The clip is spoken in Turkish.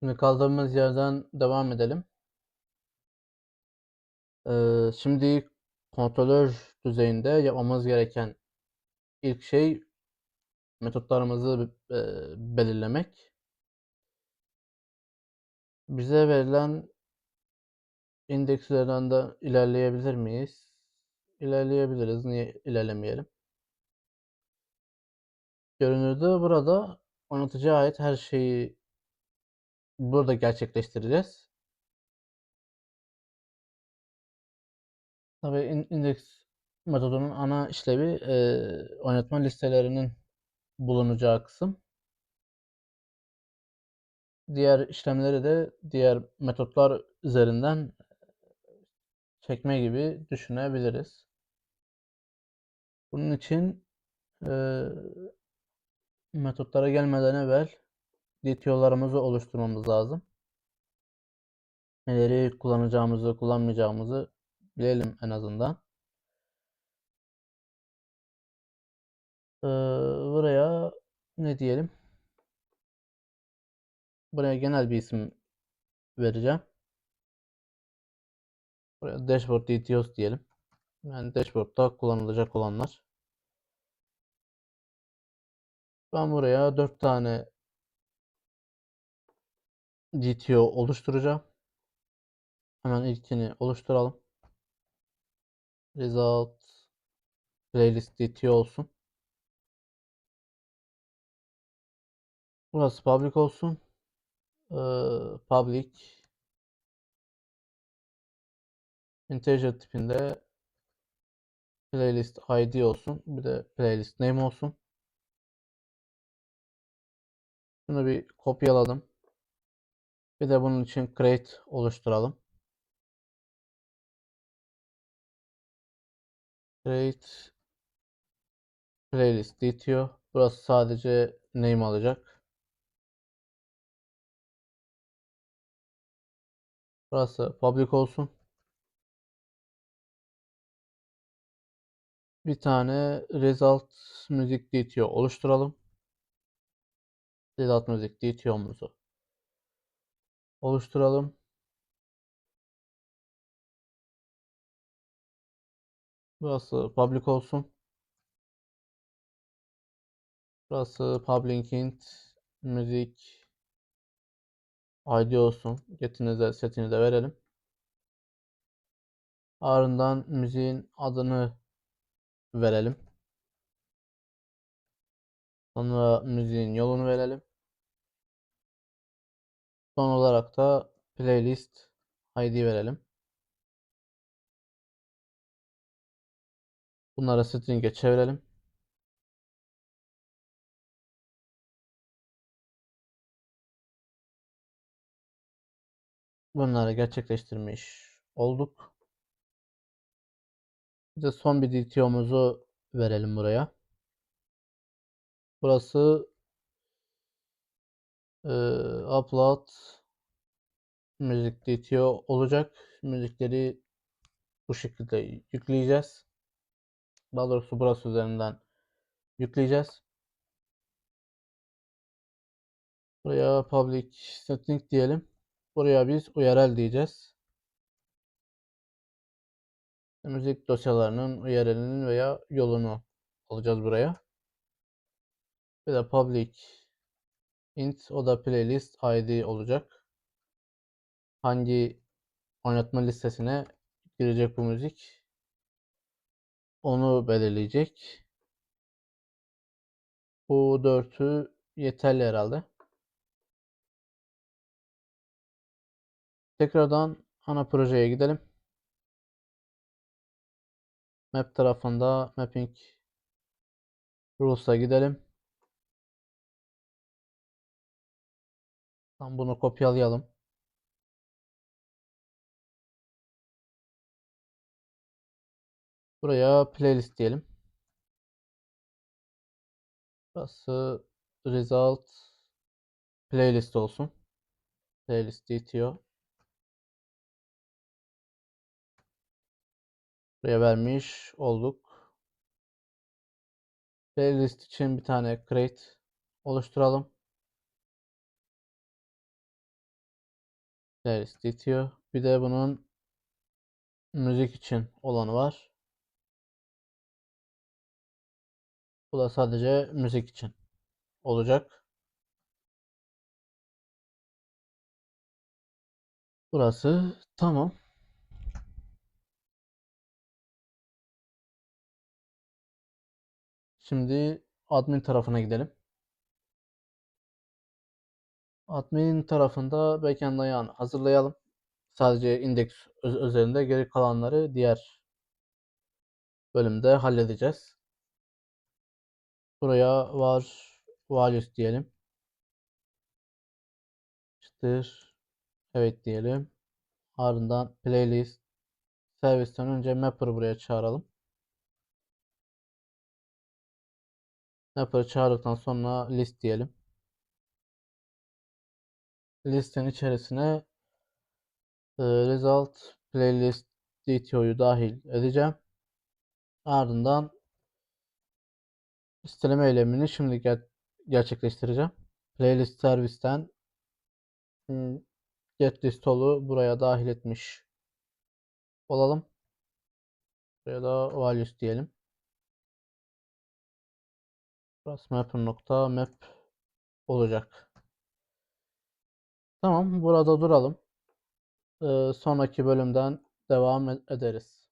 Şimdi kaldığımız yerden devam edelim. Ee, şimdi kontrolör düzeyinde yapmamız gereken ilk şey metotlarımızı e, belirlemek. Bize verilen indekslerden de ilerleyebilir miyiz? İlerleyebiliriz. Niye ilerlemeyelim? Görünürde burada oynatıcıya ait her şeyi burada gerçekleştireceğiz. Tabii in- indeks metodunun ana işlevi e, oynatma listelerinin bulunacağı kısım. Diğer işlemleri de diğer metotlar üzerinden çekme gibi düşünebiliriz. Bunun için e, metotlara gelmeden evvel DTO'larımızı oluşturmamız lazım. Neleri kullanacağımızı, kullanmayacağımızı bilelim en azından. Ee, buraya ne diyelim? Buraya genel bir isim vereceğim. Buraya dashboard details diyelim. Yani dashboard'da kullanılacak olanlar. Ben buraya 4 tane DTO oluşturacağım. Hemen ilkini oluşturalım. Result playlist DTO olsun. Burası public olsun. Ee, public integer tipinde playlist ID olsun. Bir de playlist name olsun. Bunu bir kopyaladım. Bir de bunun için create oluşturalım. Create playlist DTO. Burası sadece name alacak. Burası public olsun. Bir tane result müzik DTO oluşturalım. Result müzik DTO'muzu oluşturalım. Burası public olsun. Burası public int müzik ID olsun. Getinize setini de verelim. Ardından müziğin adını verelim. Sonra müziğin yolunu verelim. Son olarak da playlist ID verelim. Bunları string'e çevirelim. Bunları gerçekleştirmiş olduk. Bir son bir DTO'muzu verelim buraya. Burası e, upload müzik DTO olacak. Müzikleri bu şekilde yükleyeceğiz. Daha doğrusu burası üzerinden yükleyeceğiz. Buraya public setting diyelim. Buraya biz URL diyeceğiz. Müzik dosyalarının URL'inin veya yolunu alacağız buraya. Bir de public int o da playlist id olacak. Hangi oynatma listesine girecek bu müzik? Onu belirleyecek. Bu dörtü yeterli herhalde. Tekrardan ana projeye gidelim. Map tarafında mapping rules'a gidelim. Tam bunu kopyalayalım. Buraya playlist diyelim. Burası result playlist olsun. Playlist DTO. Buraya vermiş olduk. Playlist için bir tane create oluşturalım. Playlist bitiyor. Bir de bunun müzik için olanı var. Bu da sadece müzik için olacak. Burası tamam. Şimdi admin tarafına gidelim. Admin tarafında backend ayağını hazırlayalım. Sadece indeks öz- özelinde geri kalanları diğer bölümde halledeceğiz. Buraya var values diyelim. İşte evet diyelim. Ardından playlist servisten önce mapper'ı buraya çağıralım. Mapper'ı çağırdıktan sonra list diyelim. Listin içerisine e, result playlist DTO'yu dahil edeceğim. Ardından listeleme eylemini şimdi ger- gerçekleştireceğim. Playlist servisten hmm, get listolu buraya dahil etmiş olalım. Buraya da values diyelim. Burası mapper nokta map olacak. Tamam burada duralım. Ee, sonraki bölümden devam e- ederiz.